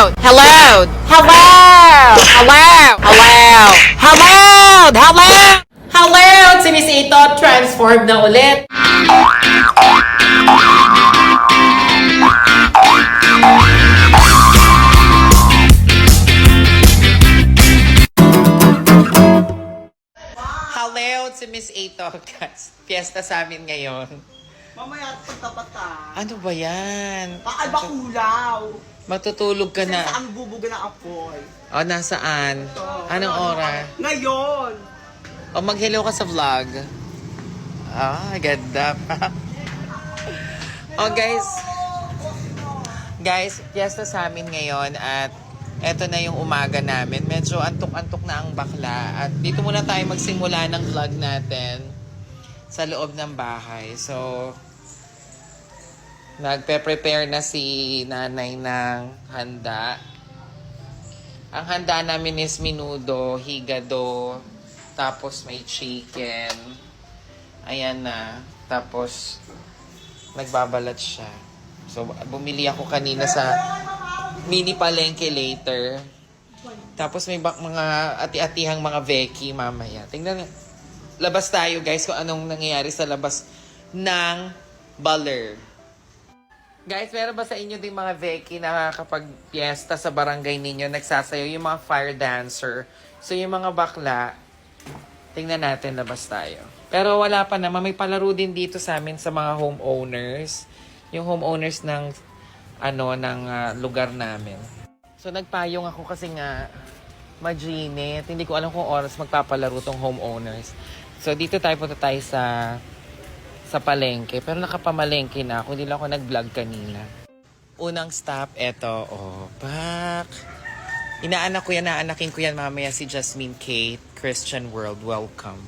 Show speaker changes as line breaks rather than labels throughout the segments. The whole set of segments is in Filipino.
Hello! Hello! Hello! Hello! Hello! Hello! Hello! Hello! Si Miss Ito, transform na ulit. Hello! Si Miss Ito, guys. Fiesta sa amin ngayon.
Mamaya pagkabata.
Ano ba yan?
Bakal ba kulaw?
Matutulog ka na.
Saan bubuga ng apoy?
O, nasaan? Anong oras?
Ngayon!
O, mag-hello ka sa vlog. Ah, ganda pa. o, guys. Guys, fiesta sa amin ngayon at eto na yung umaga namin. Medyo antok-antok na ang bakla. At dito muna tayo magsimula ng vlog natin sa loob ng bahay. So, nagpe-prepare na si nanay ng handa. Ang handa namin is minudo, higado, tapos may chicken. Ayan na. Tapos, nagbabalat siya. So, bumili ako kanina sa mini palengke later. Tapos may bak mga ati-atihang mga veki mamaya. Tingnan labas tayo guys kung anong nangyayari sa labas ng baler. Guys, meron ba sa inyo ding mga veki na kapag piyesta sa barangay ninyo, nagsasayaw yung mga fire dancer? So yung mga bakla, tingnan natin labas tayo. Pero wala pa naman, may palaro din dito sa amin sa mga homeowners. Yung homeowners ng ano ng ah, lugar namin. So nagpayong ako kasi nga majinit. Hindi ko alam kung oras magpapalaro tong homeowners. So dito tayo punta tayo sa sa palengke. Pero nakapamalengke na ako. Hindi lang ako nag-vlog kanina. Unang stop, eto. Oh, back. Inaanak ko yan, naanakin ko yan mamaya si Jasmine Kate, Christian World. Welcome.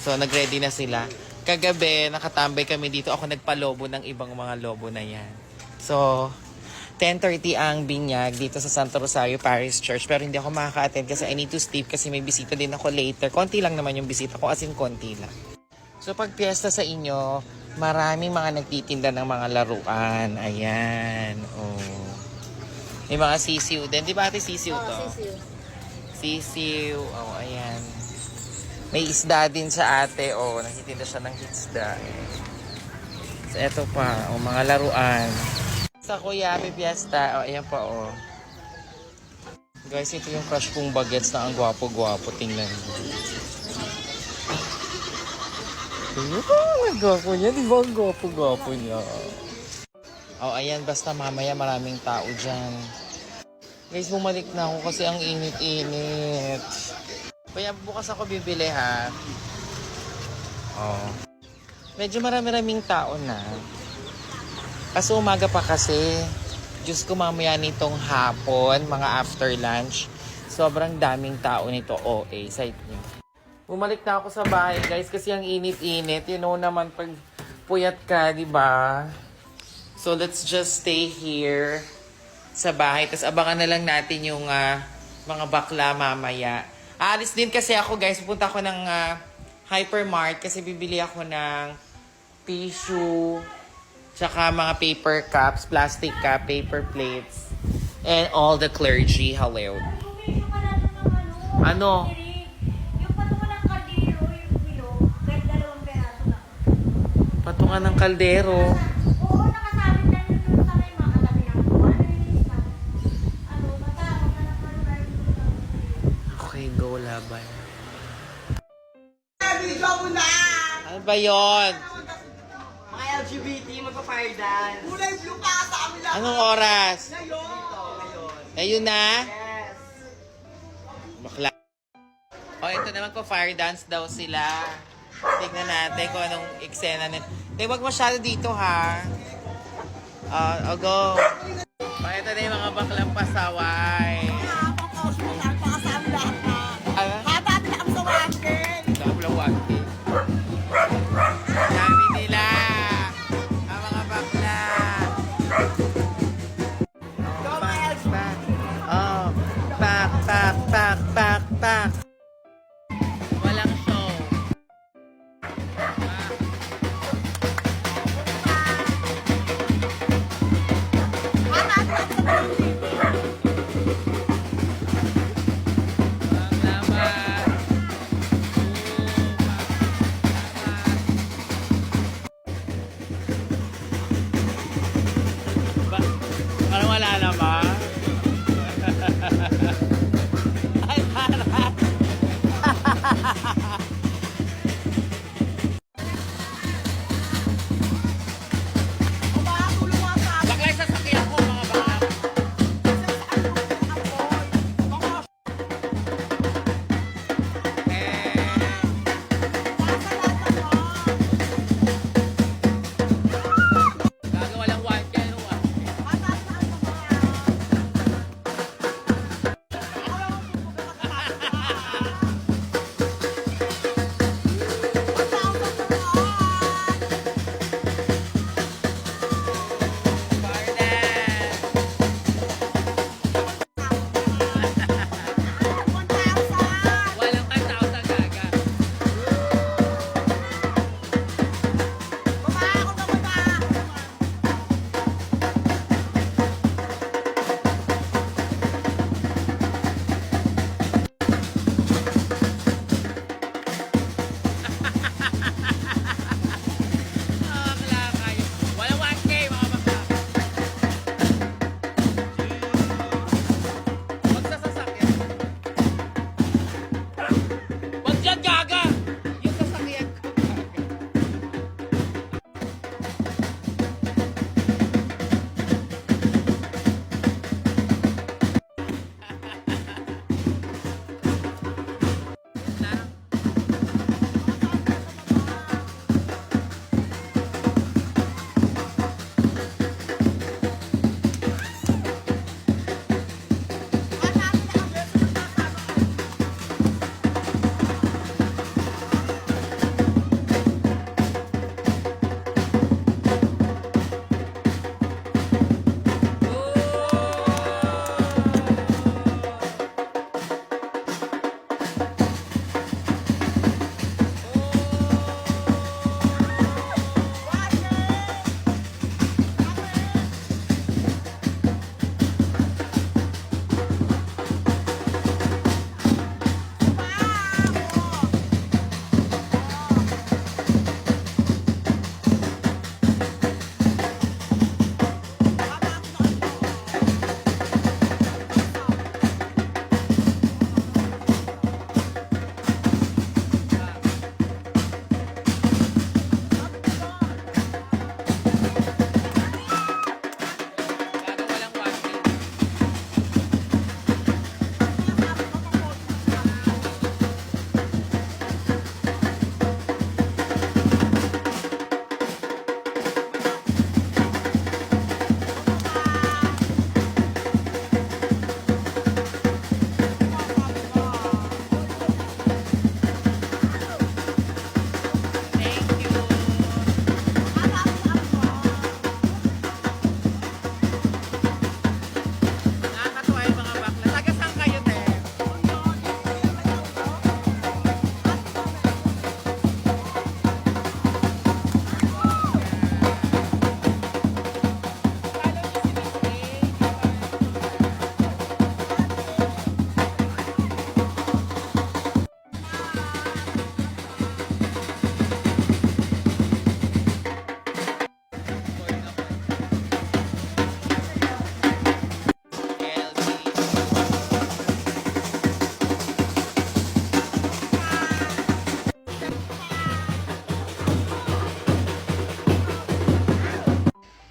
So, nag-ready na sila. Kagabi, nakatambay kami dito. Ako nagpalobo ng ibang mga lobo na yan. So, 10.30 ang binyag dito sa Santo Rosario Parish Church. Pero hindi ako makaka-attend kasi I need to sleep kasi may bisita din ako later. Konti lang naman yung bisita ko, as in konti lang. So pag piyesta sa inyo, maraming mga nagtitinda ng mga laruan. Ayan. Oh. May mga sisiw din. Di ba ate sisiw to? Sisiw. Oh, ayan. May isda din sa ate. Oh, nagtitinda siya ng isda. So eto pa. Oh, mga laruan. Sa Kuya, may piyesta. Oh, ayan pa oh. Guys, ito yung crush kong bagets na ang gwapo-gwapo. Tingnan mo. Tingnan mo, ang gwapo niya. Di ba ang gwapo-gwapo niya? Oh, ayan. Basta mamaya maraming tao dyan. Guys, bumalik na ako kasi ang init-init. Kaya bukas ako bibili ha. Oh. Medyo marami-raming tao na. Kasi umaga pa kasi. Diyos ko mamaya nitong hapon, mga after lunch. Sobrang daming tao nito OA. Site niyo. Bumalik na ako sa bahay, guys, kasi ang init-init. You know naman, pag puyat ka, di ba? So, let's just stay here sa bahay. Tapos abangan na lang natin yung ah, mga bakla mamaya. Aalis din kasi ako, guys. Pupunta ako ng ah, hypermart kasi bibili ako ng tissue, tsaka mga paper cups, plastic cup, paper plates, and all the clergy. Hello. Ano?
Yung patungan ng kaldero, yung bilog, kahit dalawang peraso lang.
Patungan ng kaldero.
Oo, nakasabit na yun yung sana yung mga katabi ng buwanis, ano, basta, maghanap ka na tayo
Okay, go laban.
Na!
Ano ba yon?
Mga LGBT, magpa-fire dance. Kulay blue pa sa amin lahat.
Anong oras?
Ngayon! Ngayon.
Ayun na?
Yes!
Bakla. Oh, ito naman po, fire dance daw sila. Tignan natin kung anong eksena nito. Hindi, wag masyado dito ha. Uh, I'll go. Pakita na yung mga baklang pasaway. Haba na ang sawag, girl. Baklang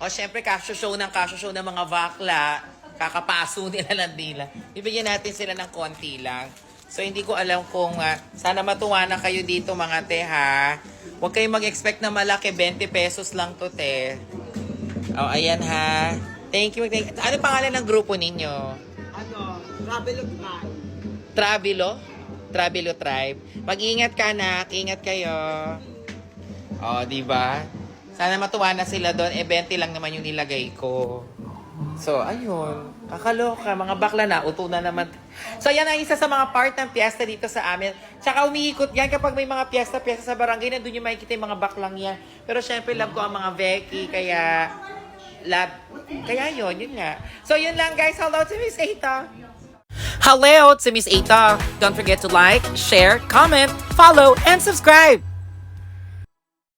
O, syempre, kasyo show ng kasyo show ng mga bakla. Kakapaso nila ng dila. Bibigyan natin sila ng konti lang. So, hindi ko alam kung ah, sana matuwa na kayo dito mga te ha. Huwag kayong mag-expect na malaki. 20 pesos lang to te. O, ayan ha. Thank you. Thank Ano pangalan ng grupo ninyo?
Ano, travel of man.
Travelo? Travelo Tribe. Mag-ingat ka na. Ingat kayo. O, di ba? Sana matuwa na sila doon. E, 20 lang naman yung nilagay ko. So, ayun. Kakaloka. Mga bakla na. Uto na naman. So, yan ang isa sa mga part ng piyesta dito sa amin. Tsaka umiikot yan kapag may mga piyesta-piyesta sa barangay. Nandun yung makikita yung mga baklang yan. Pero syempre, love ko ang mga Becky. Kaya, love. Kaya yun, yun nga. So, yun lang guys. Hello to Miss Eta. Hello, it's Miss Eta. Don't forget to like, share, comment, follow, and subscribe.